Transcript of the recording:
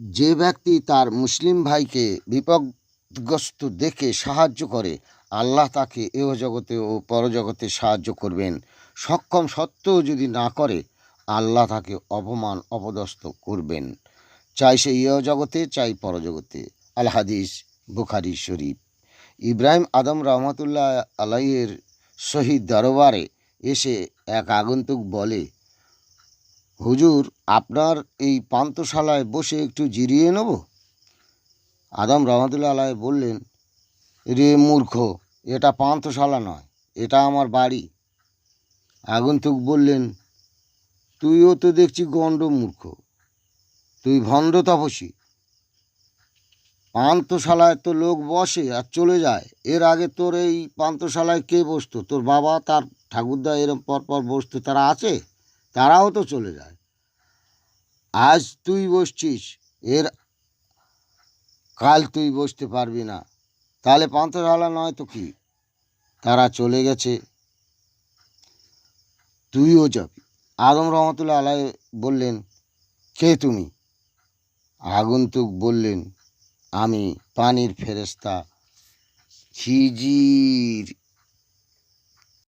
যে ব্যক্তি তার মুসলিম ভাইকে বিপদগ্রস্ত দেখে সাহায্য করে, আল্লাহ তাকে এহ জগতে ও পরজগতে সাহায্য করবেন। সক্ষম সত্ত্বেও যদি না করে, আল্লাহ তাকে অপমান, অপদস্থ করবেন। চাই সে ইহ জগতে, চাই পরজগতে। আল হাদিস, বুখারি শরীফ। ইব্রাহিম আদম রহমতুল্লাহ আলাইয়ের শহীদ দরবারে এসে এক আগন্তুক বলে হুজুর, আপনার এই পান্তশালায় বসে একটু জিরিয়ে নেব? আদম রহমতুল্লাহ আলাই বললেন, রে মূর্খ, এটা পান্তশালা নয়, এটা আমার বাড়ি। আগন্তুক বললেন, তুইও তো দেখছি গণ্ড মূর্খ, তুই ভণ্ড তপসী পান্তশালায় তো লোক বসে আর চলে যায়, এর আগে তোর এই পান্তশালায় কে বসতো? তোর বাবা, তার ঠাকুরদা এরম পরপর বসতো, তারা আছে? তারাও তো চলে যায়। আজ তুই বসছিস, এর কাল তুই বসতে পারবি না। তাহলে পান্তশালা নয় তো কি? তারা চলে গেছে। তুইও যাবি। আদম রহমতুল্লাহ আলাই বললেন, কে তুমি? আগন্তুক বললেন, আমি পানির ফেরেস্তা খিজির।